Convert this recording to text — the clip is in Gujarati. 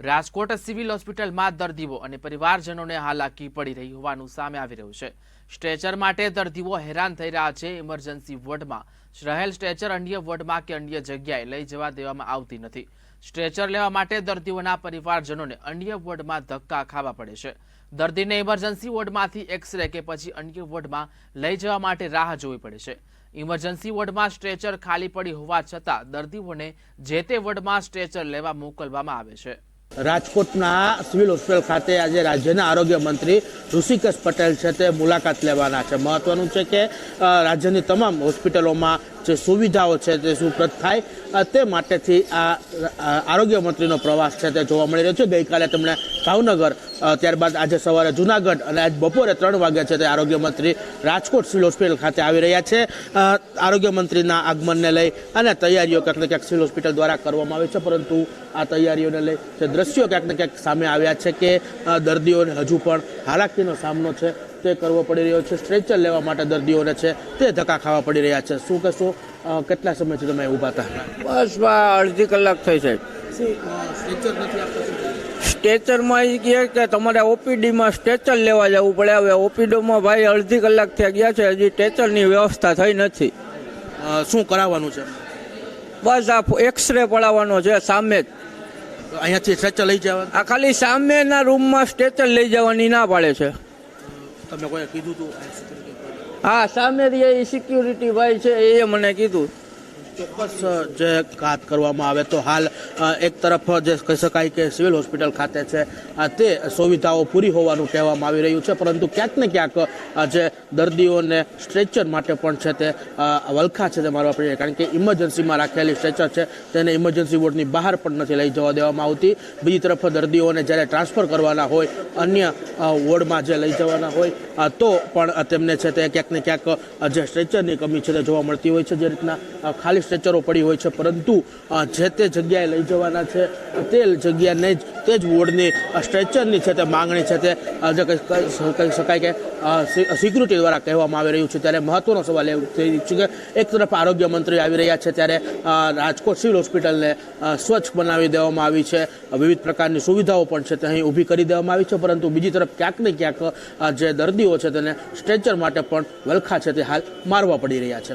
રાજકોટ સિવિલ હોસ્પિટલમાં દર્દીઓ અને પરિવારજનોને હાલાકી પડી રહી હોવાનું સામે આવી રહ્યું છે. સ્ટ્રેચર માટે દર્દીઓ હેરાન થઈ રહ્યા છે. ઇમરજન્સી વોર્ડમાં રહેલ સ્ટ્રેચર અન્ય વોર્ડમાં કે અન્ય જગ્યાએ લઈ જવા દેવામાં આવતી નથી. સ્ટ્રેચર લેવા માટે દર્દીઓના પરિવારજનોને અન્ય વોર્ડમાં ધક્કા ખાવા પડે છે. દર્દીને ઇમરજન્સી વોર્ડમાંથી એક્સરે કે પછી અન્ય વોર્ડમાં લઈ જવા માટે રાહ જોવી પડે છે. ઇમરજન્સી વોર્ડમાં સ્ટ્રેચર ખાલી પડી હોવા છતાં દર્દીઓને જે તે વોર્ડમાં સ્ટ્રેચર લેવા મોકલવામાં આવે છે. રાજકોટના સિવિલ હોસ્પિટલ ખાતે આજે રાજ્યના આરોગ્ય મંત્રી ઋષિકેશ પટેલ છે તે મુલાકાત લેવાના છે. મહત્વનું છે કે રાજ્યની તમામ હોસ્પિટલોમાં જે સુવિધાઓ છે તે સુપ્રત થાય તે માટેથી આ આરોગ્ય મંત્રીનો પ્રવાસ છે તે જોવા મળી રહ્યો છે. ગઈકાલે તેમણે ભાવનગર ત્યારબાદ આજે સવારે જુનાગઢ અને આજ બપોરે ત્રણ વાગ્યા છે તે આરોગ્ય મંત્રી રાજકોટ સિવિલ હોસ્પિટલ ખાતે આવી રહ્યા છે. આરોગ્ય મંત્રીના આગમનને લઈ અને તૈયારીઓ ક્યાંક ને ક્યાંક સિવિલ હોસ્પિટલ દ્વારા કરવામાં આવી છે, પરંતુ આ તૈયારીઓને લઈ જે દ્રશ્યો ક્યાંક ને ક્યાંક સામે આવ્યા છે કે દર્દીઓને હજુ પણ હાલાકીનો સામનો છે તે કરવો પડી રહ્યો છે. સ્ટ્રેચર લેવા માટે દર્દીઓને છે તે ધક્કા ખાવા પડી રહ્યા છે. શું કહેશો? કેટલા સમયથી તમે ઊભા હતા? બસ અડધી કલાક થઈ છે સ્ટ્રેચર નથી આપતા સ્ટેચરમાં એ કહે કે તમારે ઓપીડીમાં સ્ટેચર લેવા જવું પડે. હવે ઓપીડીમાં ભાઈ અડધી કલાક થયા ગયા છે. હજી સ્ટેચરની વ્યવસ્થા થઈ નથી. શું કરાવવાનું છે? બસ આ એક્સરે પડાવવાનો છે સામે જ. અહીંયાથી સ્ટ્રેચર લઈ જવા? આ ખાલી સામેના રૂમમાં સ્ટેચર લઈ જવાની ના પાડે છે. તમે કોઈ કીધું હતું હા સામે એ સિક્યુરિટી ભાઈ છે એ મને કીધું. ચોક્કસ જે વાત કરવામાં આવે તો હાલ એક તરફ જે કહી શકાય કે સિવિલ હોસ્પિટલ ખાતે છે તે સુવિધાઓ પૂરી હોવાનું કહેવામાં આવી રહ્યું છે, પરંતુ ક્યાંક ને ક્યાંક જે દર્દીઓને સ્ટ્રેચર માટે પણ છે તે વલખા છે તે મારવા પડી કારણ કે ઇમરજન્સીમાં રાખેલી સ્ટ્રેચર છે, તેને ઇમરજન્સી વોર્ડની બહાર પણ નથી લઈ જવા દેવામાં આવતી. બીજી તરફ દર્દીઓને જ્યારે ટ્રાન્સફર કરવાના હોય, અન્ય વોર્ડમાં જે લઈ જવાના હોય તો પણ તેમને છે તે ક્યાંક ને ક્યાંક જે સ્ટ્રેચરની કમી છે તે જોવા મળતી હોય છે, જે રીતના ખાલી સ્ટ્રેચરો પડી હોય છે, પરંતુ જે તે જગ્યાએ લઈ જવાના છે તે જગ્યાને જ, તે જ વોર્ડની સ્ટ્રેચરની છે તે માંગણી છે તે જે કહી શકાય કે સિક્યુરિટી દ્વારા કહેવામાં આવી રહ્યું છે, ત્યારે મહત્વનો સવાલ એવું થઈ રહ્યું છે કે, એક તરફ આરોગ્ય મંત્રી આવી રહ્યા છે, ત્યારે રાજકોટ સિવિલ હોસ્પિટલને સ્વચ્છ બનાવી દેવામાં આવી છે વિવિધ પ્રકારની સુવિધાઓ પણ છે તે અહીં ઊભી કરી દેવામાં આવી છે, પરંતુ બીજી તરફ ક્યાંક ને ક્યાંક જે દર્દીઓ છે તેને સ્ટ્રેચર માટે પણ વલખા છે તે હાલ મારવા પડી રહ્યા છે.